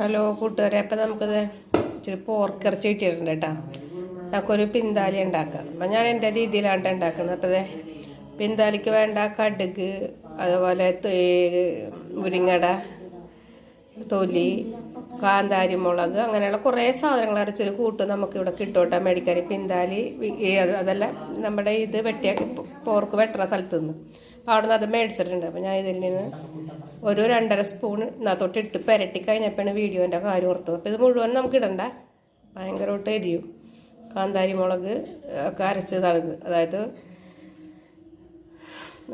Hello കൂട്ടുകാരെ അപ്പം നമുക്കത് ഇച്ചിരി പോർക്കിറച്ചി കിട്ടിയിട്ടുണ്ട് കേട്ടോ. നമുക്കൊരു പിന്താലി ഉണ്ടാക്കാം. അപ്പം ഞാൻ എന്റെ രീതിയിലാണ് ഉണ്ടാക്കുന്നത്. അപ്പം അതെ പിന്താലിക്ക് വേണ്ട കടുക് അതുപോലെ മുരിങ്ങട തൊലി കാന്താരി മുളക് അങ്ങനെയുള്ള കുറേ സാധനങ്ങൾ അരച്ചൊരു കൂട്ട് നമുക്ക് ഇവിടെ കിട്ടോട്ടെ. മേടിക്കാൻ. പിന്താലി അതെല്ലാം നമ്മുടെ ഇത് വെട്ടിയ പോർക്ക് വെട്ടണ സ്ഥലത്ത് നിന്ന് അപ്പോൾ അവിടെ നിന്ന് അത് മേടിച്ചിട്ടുണ്ട്. അപ്പോൾ ഞാൻ ഇതിൽ നിന്ന് ഒരു രണ്ടര സ്പൂൺ ഇന്നത്തോട്ട് ഇട്ട് പുരട്ടി കഴിഞ്ഞപ്പോഴാണ് വീഡിയോന്റെ കാര്യം ഓർത്തത്. അപ്പോൾ ഇത് മുഴുവൻ നമുക്ക് ഇടണ്ട. ഭയങ്കരമായിട്ട് എരിയും. കാന്താരി മുളക് ഒക്കെ അരച്ചതാണ് അതായത്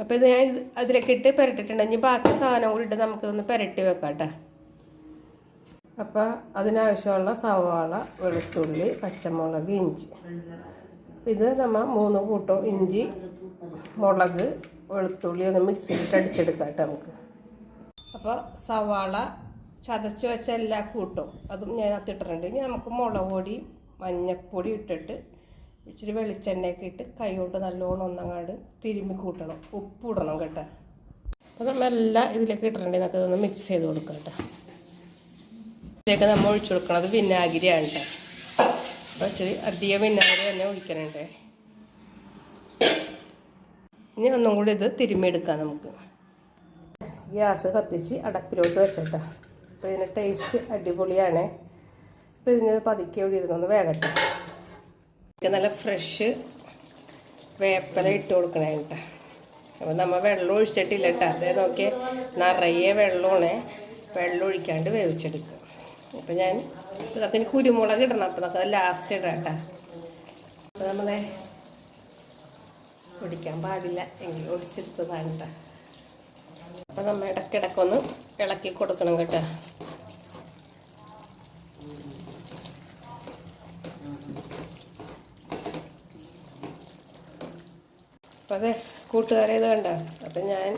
അപ്പോൾ ഇത് ഞാൻ അതിലേക്ക് ഇട്ട് പുരട്ടിട്ടുണ്ട് ഇനി ബാക്കി സാധനം കൂടി ഇട്ട് നമുക്കിതൊന്ന് പുരട്ടി വെക്കാം കേട്ടോ. അപ്പോൾ അതിനാവശ്യമുള്ള സവാള വെളുത്തുള്ളി പച്ചമുളക് ഇഞ്ചി. ഇത് നമ്മൾ മൂന്ന് കൂട്ടം ഇഞ്ചി മുളക് വെളുത്തുള്ളി ഒന്ന് മിക്സിയിലിട്ട് അടിച്ചെടുക്കാം കേട്ടോ നമുക്ക്. അപ്പോൾ സവാള ചതച്ച് വെച്ച എല്ലാ കൂട്ടും അതും ഞാൻ അതിട്ടിട്ടുണ്ട്. ഇനി നമുക്ക് മുളക് പൊടി മഞ്ഞപ്പൊടി ഇട്ടിട്ട് ഇച്ചിരി വെളിച്ചെണ്ണയൊക്കെ ഇട്ട് കൈ കൊണ്ട് നല്ലോണം ഒന്നങ്ങാട് തിരുമ്മി കൂട്ടണം. ഉപ്പ് ഇടണം കേട്ടോ. അപ്പോൾ നമ്മളെല്ലാം ഇതിലേക്ക് ഇട്ടിട്ടുണ്ടെങ്കിൽ നമുക്ക് ഇതൊന്ന് മിക്സ് ചെയ്ത് കൊടുക്കാം കേട്ടോ. ഇതിലേക്ക് നമ്മൾ ഒഴിച്ചു കൊടുക്കണത് വിനാഗിരിയാണ് അപ്പോൾ ഇച്ചിരി അധികം വിനാഗിരി തന്നെ ഒഴിക്കണുണ്ട്. ഇനി ഒന്നും കൂടി ഇത് തിരുമ്മിയെടുക്കാം നമുക്ക്. ഗ്യാസ് കത്തിച്ച് അടപ്പിലോട്ട് വെച്ചിട്ടാ. അപ്പോൾ ഇതിന് ടേസ്റ്റ് അടിപൊളിയാണ്. അപ്പോൾ ഇതിന് പതുക്കെ ഇവിടെ ഇരുന്നൊന്ന് നല്ല ഫ്രഷ് വേപ്പല ഇട്ട് കൊടുക്കണേ കേട്ടോ അപ്പോൾ നമ്മൾ വെള്ളം ഒഴിച്ചിട്ടില്ല കേട്ടോ അതേ നോക്കിയേ നിറയെ വെള്ളമാണ്. വെള്ളം ഒഴിക്കാണ്ട് വേവിച്ചെടുക്കുക. അപ്പോൾ ഞാൻ ഇതൊക്കെ കുരുമുളക് ഇടണം. അപ്പോൾ നമുക്ക് ലാസ്റ്റ് ഇടാം കേട്ടോ. അപ്പോൾ നമ്മളെ ഒടിക്കാൻ പാടില്ല. എങ്കിൽ ഒടിച്ചെടുത്തതാണ് കേട്ടോ. അപ്പം നമ്മൾ ഇടയ്ക്കിടയ്ക്കൊന്ന് ഇളക്കി കൊടുക്കണം കേട്ടോ. അപ്പം അതെ കൂട്ടുകാരെ ഇത് കണ്ട? അപ്പം ഞാൻ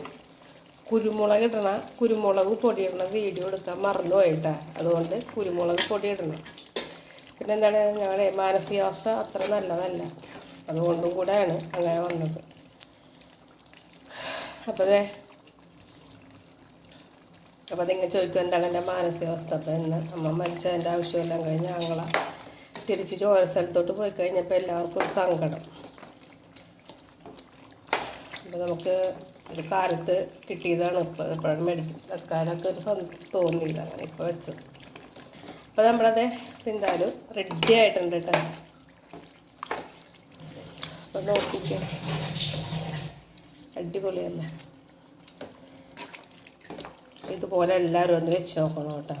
കുരുമുളക് ഇടണ. കുരുമുളക് പൊടി ഇടണ വീഡിയോ എടുക്കാൻ മറന്നുപോയിട്ടാ അതുകൊണ്ട് കുരുമുളക് ഇടണം പിന്നെ എന്താണ് ഞങ്ങളുടെ മാനസികാവസ്ഥ അത്ര നല്ലതല്ല. അതുകൊണ്ടും കൂടെയാണ് അങ്ങനെ വന്നത്. അപ്പോൾ അപ്പോൾ അതിങ്ങനെ ചോദിക്കും എന്താണ് എന്റെ മാനസികാവസ്ഥ? അപ്പോൾ എന്ന് അമ്മ മരിച്ചതിന്റെ ആവശ്യമെല്ലാം കഴിഞ്ഞ് ഞങ്ങളെ തിരിച്ച് ജോലി സ്ഥലത്തോട്ട് പോയി കഴിഞ്ഞപ്പോൾ എല്ലാവർക്കും സങ്കടം. അപ്പോൾ നമുക്ക് ഒരു കാലത്ത് കിട്ടിയതാണ്. ഇപ്പോൾ എപ്പോഴും മേടിച്ച് വെക്കാനൊക്കെ ഒരു തോന്നിയില്ല. അങ്ങനെ ഇപ്പോൾ വെച്ചത് അപ്പോൾ നമ്മളത് എന്തായാലും റെഡി ആയിട്ടുണ്ട് കേട്ടോ അപ്പോൾ നോക്കിക്കോ. അടിപൊളിയല്ലേ? ഇതുപോലെ എല്ലാവരും ഒന്ന് വെച്ച് നോക്കണം കേട്ടോ